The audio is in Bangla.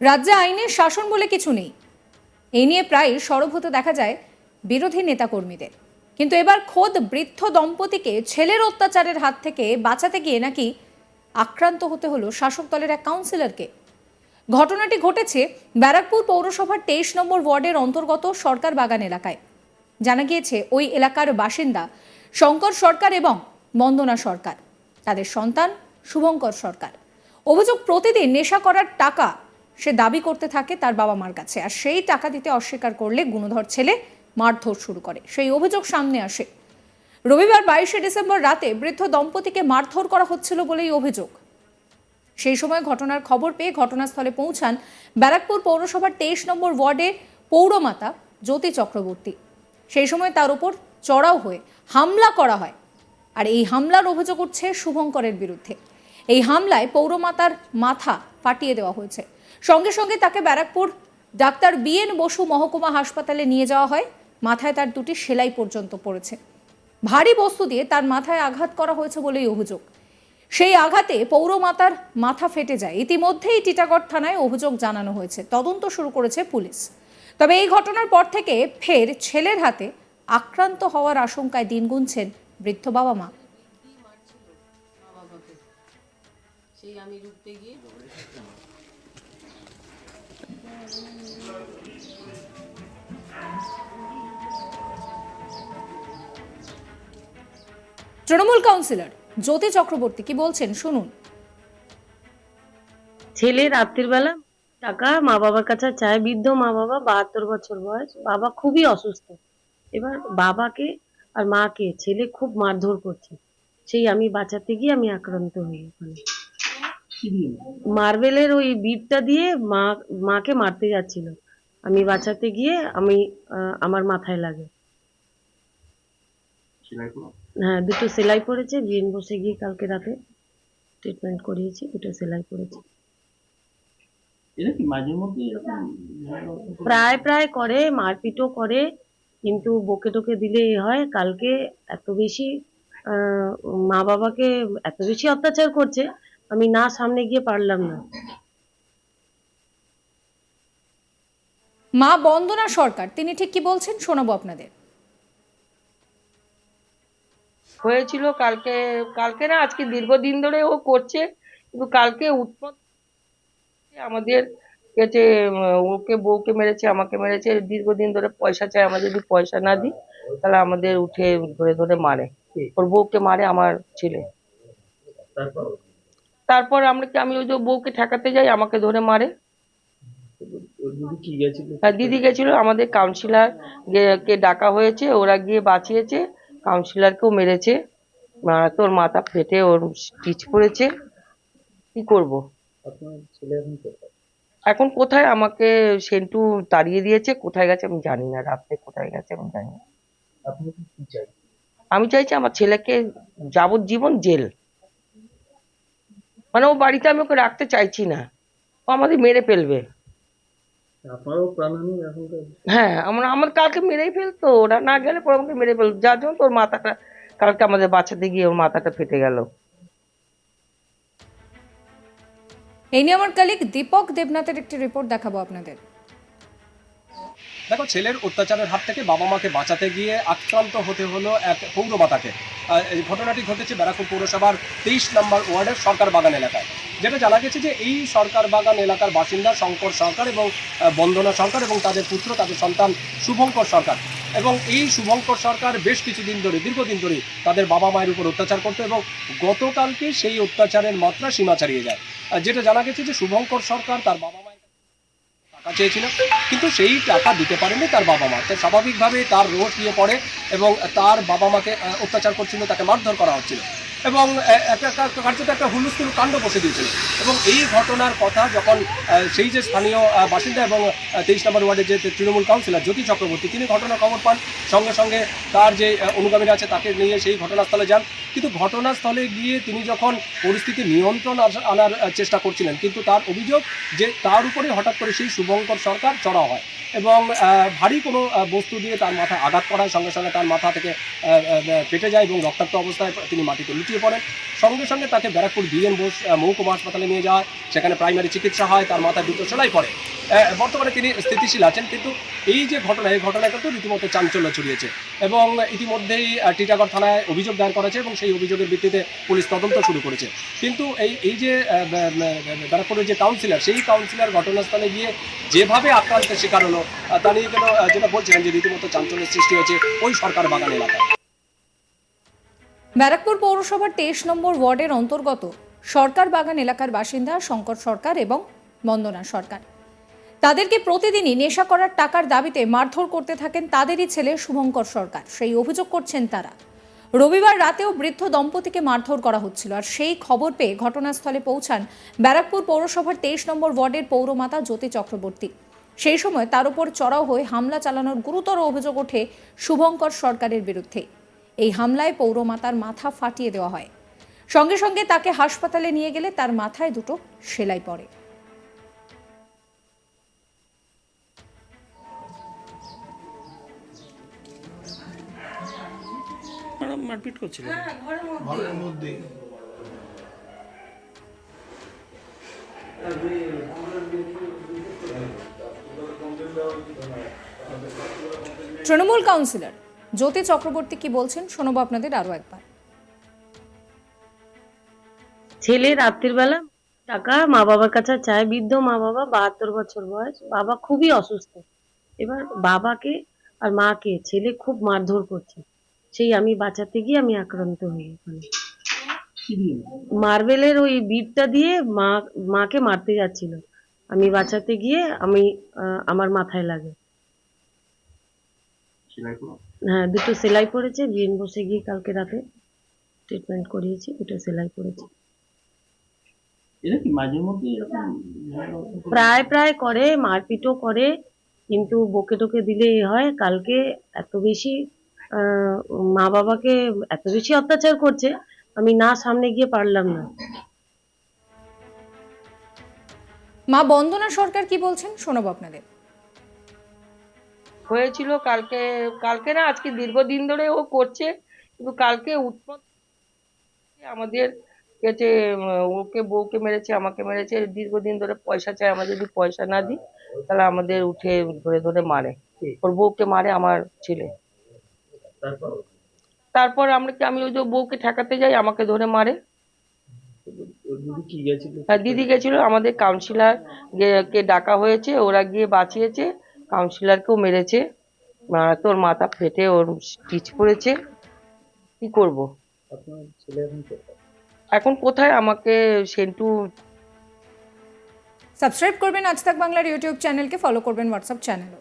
রাজ্যে আইনের শাসন বলে কিছু নেই। এই নিয়ে প্রায় সরব হতে দেখা যায় বিরোধী নেতাকর্মীদের। কিন্তু এবার খোদ বৃদ্ধ দম্পতিকে ছেলের অত্যাচারের হাত থেকে বাঁচাতে গিয়ে নাকি আক্রান্ত হতে হলো শাসক দলের এক কাউন্সিলরকে ঘটনাটি ঘটেছে ব্যারাকপুর পৌরসভার তেইশ নম্বর ওয়ার্ডের অন্তর্গত সরকার বাগান এলাকায়। জানা গিয়েছে, ওই এলাকার বাসিন্দা শঙ্কর সরকার এবং বন্দনা সরকার। তাদের সন্তান শুভঙ্কর সরকার। অভিযোগ, প্রতিদিন নেশা করার টাকা সে দাবি করতে থাকে তার বাবা মার কাছে। আর সেই টাকা দিতে অস্বীকার করলে গুণধর ছেলে মারধর শুরু করে। সেই অভিযোগ সামনে আসে। রবিবার বাইশে ডিসেম্বর রাতে বৃদ্ধ দম্পতিকে মারধর করা হচ্ছিল বলেই অভিযোগ। সেই সময় ঘটনার খবর পেয়ে ঘটনাস্থলে পৌঁছান ব্যারাকপুর পৌরসভার তেইশ নম্বর ওয়ার্ডের পৌরমাতা জ্যোতি চক্রবর্তী। সেই সময় তার উপর চড়াও হয়ে হামলা করা হয়। আর এই হামলার অভিযোগ উঠছে শুভঙ্করের বিরুদ্ধে। এই হামলায় পৌরমাতার মাথা ফাটিয়ে দেওয়া হয়েছে। সঙ্গে সঙ্গে তাকে ব্যারাকপুর ডাক্তার বিএন বসু মহকুমা হাসপাতালে নিয়ে যাওয়া হয়। মাথায় তার দুটি সেলাই পর্যন্ত পড়েছে। ভারী বস্তু দিয়ে তার মাথায় আঘাত করা হয়েছে বলেই অভিযোগ। সেই আঘাতে পৌরমাতার মাথা ফেটে যায়। ইতিমধ্যেই টিটাগড় থানায় অভিযোগ জানানো হয়েছে। তদন্ত শুরু করেছে পুলিশ। তবে এই ঘটনার পর থেকে ফের ছেলের হাতে আক্রান্ত হওয়ার আশঙ্কায় দিন গুনছেন বৃদ্ধ বাবা মা। সেই আমি রুখতে গিয়ে তৃণমূল কাউন্সিলর জ্যোতি চক্রবর্তী কি বলছেন? শুনুন। ছেলে রাত্রির বেলা টাকা মা বাবার কাছে চায় বৃদ্ধ মা বাবা বাহাত্তর বছর বয়স বাবা খুবই অসুস্থ। এবার বাবাকে আর মাকে ছেলে খুব মারধর করছে। সেই আমি বাঁচাতে গিয়ে আমি আক্রান্ত হই ওখানে মার্বেলের ওই বিটটা দিয়ে মা মাকে মারতে যাচ্ছিল। আমি বাঁচাতে গিয়ে আমি আমার মাথায় লাগে। হ্যাঁ দুটো সেলাই পড়েছে। বিএন বসে গিয়ে কালকে রাতে ট্রিটমেন্ট করিয়েছি দুটো সেলাই পড়েছে। প্রায় প্রায় করে মারপিটও করে কিন্তু বকে টকে দিলে এ হয়। কালকে এত বেশি মা বাবাকে এত বেশি অত্যাচার করছে আমি না সামনে গিয়ে পারলাম না। মা বন্দনা সরকার তিনি ঠিক কি বলছেন শোনাবো আপনাদের। হয়েছিল কালকে কালকে না আজকে দীর্ঘদিন ধরে ও করছে কিন্তু কালকে উৎপত আমাদের কাছে ওকে বউকে মেরেছে আমাকে মেরেছে দীর্ঘদিন ধরে পয়সা চায় আমরা যদি পয়সা না দিই তাহলে আমাদের উঠে ধরে ধরে মারে। ওর বউকে মারে আমার ছেলে। তারপর আমরা কি আমি ওই যে বউকে ঠেকাতে যাই আমাকে ধরে মারে। ওই দিদি গেছিল? আমাদের কাউন্সিলর কে ডাকা হয়েছে ওরা গিয়ে বাঁচিয়েছে কাউন্সিলরকেও মেরেছে। মারা তোর মাথা ফেটে ওর স্টিচ পড়েছে। কি করব? এখন কোথায়? আমাকে সেন্টু তাড়িয়ে দিয়েছে কোথায় গেছে আমি জানি না রাত্রে কোথায় গেছে আমি জানি না। আমি চাইছি আমার ছেলেকে যাবজ্জীবন জেল। মানে ও বাড়িতে আমি ওকে রাখতে চাইছি না। ও আমাদের মেরে ফেলবে। হ্যাঁ আমরা আমার কালকে মেরেই ফেলতো। ওরা না গেলে পরে আমাকে মেরে ফেলতো। যার জন্য তোর মাথাটা কালকে আমাদের বাঁচাতে গিয়ে ওর মাথাটা ফেটে গেল। এই নিয়ে আমার কালিক দীপক দেবনাথের একটি রিপোর্ট দেখাবো আপনাদের। দেখো ছেলের অত্যাচারের হাত থেকে বাবা মাকে বাঁচাতে গিয়ে আক্রান্ত হতে হলো এক পৌরমাতাকে। আহ, এই ঘটনাটি ঘটেছে ব্যারাকপুর পৌরসভার তেইশ নম্বর ওয়ার্ডের সরকার বাগান এলাকায়। যেটা জানা গেছে যে এই সরকার বাগান এলাকার বাসিন্দা শঙ্কর সরকার এবং বন্দনা সরকার এবং তাদের পুত্র, তাদের সন্তান শুভঙ্কর সরকার। এবং এই শুভঙ্কর সরকার বেশ কিছুদিন ধরে, দীর্ঘদিন ধরে তাদের বাবা মায়ের উপর অত্যাচার করতো এবং গতকালকে সেই অত্যাচারের মাত্রা সীমা ছাড়িয়ে যায়। যেটা জানা গেছে যে শুভঙ্কর সরকার তার বাবা টাকা চেয়েছিল। কিন্তু সেই টাকা দিতে পারেনি তার বাবা মা। তো স্বাভাবিকভাবে তার রোষ নিয়ে পড়ে এবং তার বাবা মাকে অত্যাচার করছিল, তাকে মারধর করা হচ্ছিল। এবং একটা কার্যত একটা হুলস্থুল কাণ্ড বসে দিয়েছিল এবং এই ঘটনার কথা যখন সেই যে স্থানীয় বাসিন্দা এবং তেইশ নম্বর ওয়ার্ডের যে তৃণমূল কাউন্সিলর জ্যোতি চক্রবর্তী, তিনি ঘটনার খবর পান। সঙ্গে সঙ্গে তার যে অনুগামীরা আছে তাকে নিয়ে সেই ঘটনাস্থলে যান। কিন্তু ঘটনাস্থলে গিয়ে তিনি যখন পরিস্থিতি নিয়ন্ত্রণ আনার চেষ্টা করছিলেন, কিন্তু তার অভিযোগ যে তার উপরে হঠাৎ করে সেই শুভঙ্কর সরকার চড়া হয়। এবং ভারী কোনো বস্তু দিয়ে তার মাথায় আঘাত করায়, সঙ্গে সঙ্গে তার মাথা থেকে ফেটে যায় এবং রক্তাক্ত অবস্থায় তিনি মাটিতে লুটিয়ে পড়েন সঙ্গে সঙ্গে তাকে ব্যারাকপুর বিএন বোস মহকুমা হাসপাতালে নিয়ে যাওয়া সেখানে প্রাইমারি চিকিৎসা হয় তার মাথায় দুটো সেলাই পড়ে। বর্তমানে তিনি স্থিতিশীল আছেন কিন্তু এই যে ঘটনা এই ঘটনা কিন্তু রীতিমতো চাঞ্চল্য ছড়িয়েছে। এবং ইতিমধ্যেই টিটাগড় থানায় অভিযোগ দায়ের করা হয়েছে এবং সেই অভিযোগের ভিত্তিতে পুলিশ তদন্ত শুরু করেছে। কিন্তু এই এই যে ব্যারাকপুরের যে কাউন্সিলর সেই কাউন্সিলর ঘটনাস্থলে গিয়ে যেভাবে আক্রান্তের শিকার হলো তা নিয়ে আহ, যেটা বলছিলেন যে রীতিমতো চাঞ্চল্যের সৃষ্টি হয়েছে ওই সরকার বাগান এলাকায়। ব্যারাকপুর পৌরসভার তেইশ নম্বর ওয়ার্ডের অন্তর্গত সরকার বাগান এলাকার বাসিন্দা শঙ্কর সরকার এবং বন্দনা সরকার। তাদেরকে প্রতিদিনই নেশা করার টাকার দাবিতে মারধর করতে থাকেন তাদেরই ছেলে শুভঙ্কর সরকার। সেই অভিযোগ করছেন তারা। রবিবার রাতেও বৃদ্ধ দম্পতিকে মারধর করা হচ্ছিল আর সেই খবর পেয়ে ঘটনাস্থলে পৌঁছান ব্যারাকপুর পৌরসভার তেইশ নম্বর ওয়ার্ডের পৌরমাতা জ্যোতি চক্রবর্তী। সেই সময় তার উপর চড়াও হয়ে হামলা চালানোর গুরুতর অভিযোগ ওঠে শুভঙ্কর সরকারের বিরুদ্ধে। এই হামলায় পৌরমাতার মাথা ফাটিয়ে দেওয়া হয়। সঙ্গে সঙ্গে তাকে হাসপাতালে নিয়ে গেলে তার মাথায় দুটো সেলাই পড়ে। ম্যাডাম মারপিট করছিল তৃণমূল কাউন্সিলর জ্যোতি চক্রবর্তী কি বলছেন শোনাবো আপনাদের আরও একবার। ছেলে রাত্রির বেলা টাকা মা বাবার কাছে চায় বৃদ্ধ মা বাবা বাহাত্তর বছর বয়স বাবা খুবই অসুস্থ। এবার বাবাকে আর মাকে ছেলে খুব মারধর করছে। সেই আমি বাঁচাতে গিয়ে আমি আক্রান্ত হই ওখানে মার্বেলের ওই বিটটা দিয়ে মা মাকে মারতে যাচ্ছিল। আমি বাঁচাতে গিয়ে আমি আহ, আমার মাথায় লাগে। হ্যাঁ দুটো সেলাই পড়েছে বিএন বসে গিয়ে কালকে রাতে ট্রিটমেন্ট করিয়েছি দুটো সেলাই পড়েছে প্রায় প্রায় করে মারপিটও করে কিন্তু বকে টকে দিলে এ হয় কালকে এত বেশি আহ, মা বাবাকে এত বেশি অত্যাচার করছে আমি না সামনে গিয়ে পারলাম না। মা বন্দনা সরকার কি বলছেন শোনাবো আপনাদের। হয়েছিল কালকে কালকে না আজকে দীর্ঘদিন ধরে ও করছে কিন্তু কালকে উৎপত আমাদের কাছে ওকে বউকে মেরেছে আমাকে মেরেছে দীর্ঘদিন ধরে পয়সা চায় আমরা যদি পয়সা না দিই তাহলে আমাদের উঠে ধরে ধরে মারে। ওর বউকে মারে আমার ছেলে। তারপর? তারপর আমরা কি আমি ওই যে বউকে ঠেকাতে যাই আমাকে ধরে মারে। আর দিদি গেছিল? আমাদের কাউন্সিলার কে ডাকা হয়েছে ওরা গিয়ে বাঁচিয়েছে। কাউন্সিলরকেও মেরেছে। আহ, তোর মাথা ফেটে ওর স্টিচ পড়েছে। কি করব? এখন কোথায়? এখন কোথায়? আমাকে সেন্টু সাবস্ক্রাইব করবেন আজ তাক বাংলার ইউটিউব চ্যানেলকে ফলো করবেন হোয়াটসঅ্যাপ চ্যানেলও